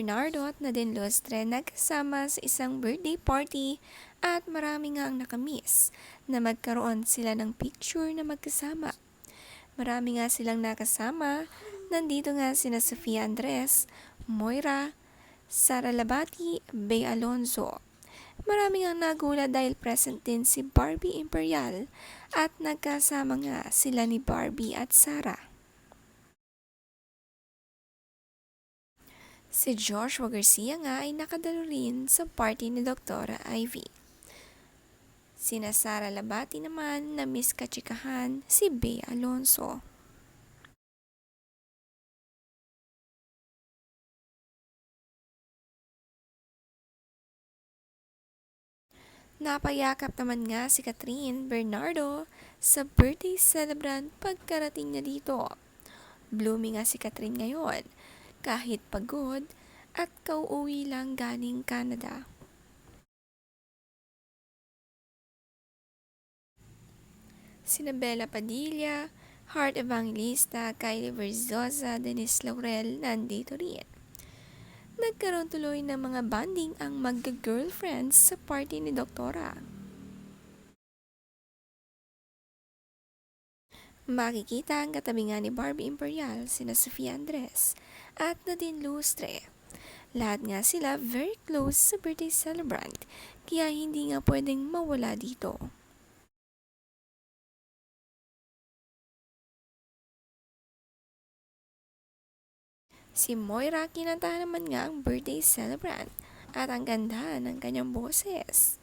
Bernardo at Nadine Lustre nagkasama sa isang birthday party at marami nga ang nakamiss na magkaroon sila ng picture na magkasama. Marami nga silang nakasama. Nandito nga sina Sofia Andres, Moira, Sara Labati, Bey Alonzo. Marami nga nagulat dahil present din si Barbie Imperial at nagkasama nga sila ni Barbie at Sara. Si Joshua Garcia nga ay nakadalo rin sa party ni Dr. Ivy. Sina Sara Labati naman na miss kachikahan si Bea Alonso. Napayakap naman nga si Catherine Bernardo sa birthday celebrant pagkarating niya dito. Blooming nga si Catherine ngayon kahit pagod at kauuwi lang galing Canada. Sina Bella Padilla, Heart Evangelista, Kylie Verzosa, Denise Laurel nandito rin. Nagkaroon tuloy ng mga banding ang magga-girlfriends sa party ni Doktora. Makikita ang katabi nga ni Barbie Imperial, sina Sofia Andres at Nadine Lustre. Lahat nga sila very close sa birthday celebrant, kaya hindi nga pwedeng mawala dito. Si Moira kinantahan naman nga ang birthday celebrant at ang ganda ng kanyang boses.